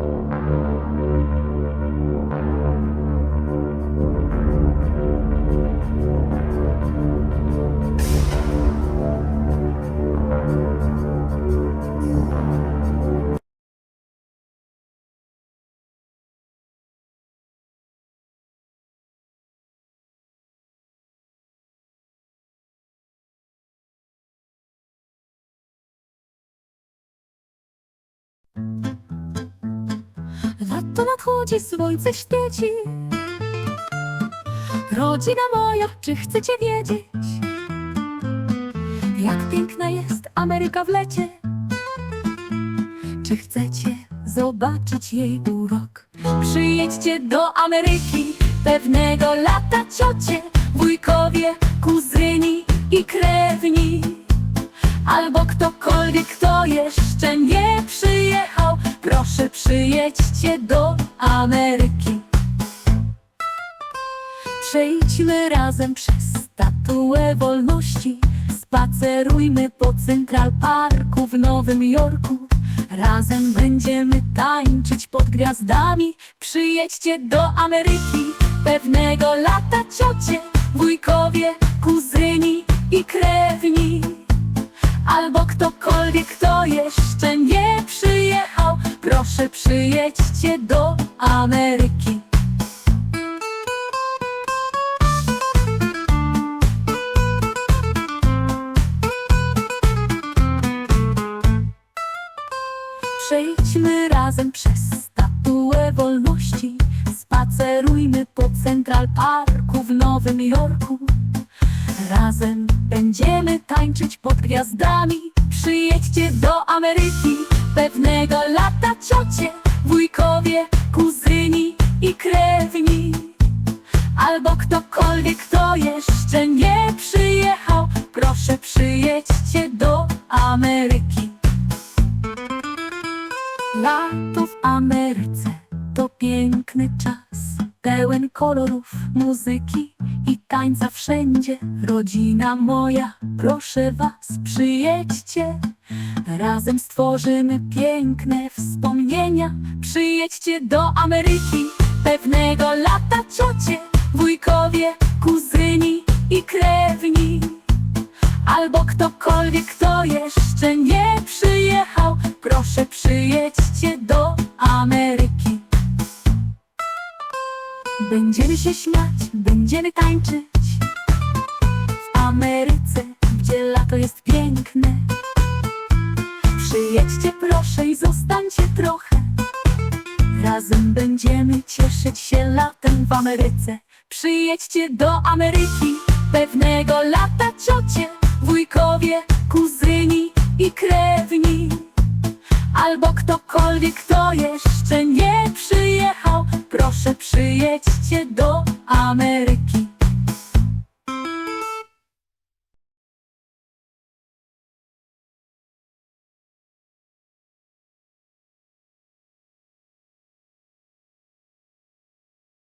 Thank you. Lato nadchodzi, słońce świeci. Rodzina moja, czy chcecie wiedzieć Jak piękna jest Ameryka w lecie? Czy chcecie zobaczyć jej urok? Przyjedźcie do Ameryki Pewnego lata ciocie Wujkowie, kuzyni i krewni. Albo ktokolwiek, kto jeszcze nie przyjedźcie do Ameryki. Przejdźmy razem przez statuę wolności. Spacerujmy po Central Parku w Nowym Jorku. Razem będziemy tańczyć pod gwiazdami. Przyjedźcie do Ameryki. Pewnego lata ciocie Wujkowie, kuzyni i krewni. Albo ktokolwiek, Proszę przyjedźcie do Ameryki. Przejdźmy razem przez statuę wolności. Spacerujmy po Central Parku w Nowym Jorku. Razem będziemy tańczyć pod gwiazdami. Przyjedźcie do Ameryki Pewnego lata ciocie Wujkowie, kuzyni i krewni. Albo ktokolwiek, kto jeszcze nie przyjechał Proszę przyjedźcie do Ameryki. Lato w Ameryce to piękny czas Pełen kolorów, muzyki i tańca wszędzie. Rodzina moja, proszę was, przyjedźcie Razem stworzymy piękne wspomnienia. Przyjedźcie do Ameryki. Pewnego lata ciocie Wujkowie, kuzyni i krewni. Albo ktokolwiek, kto jeszcze nie przyjechał. Proszę przyjedźcie do Ameryki. Będziemy się śmiać, będziemy tańczyć W Ameryce, Razem będziemy cieszyć się latem w Ameryce. Przyjedźcie do Ameryki Pewnego lata ciocie Wujkowie, kuzyni i krewni. Albo ktokolwiek, kto jeszcze nie przyjechał Proszę przyjedźcie do Ameryki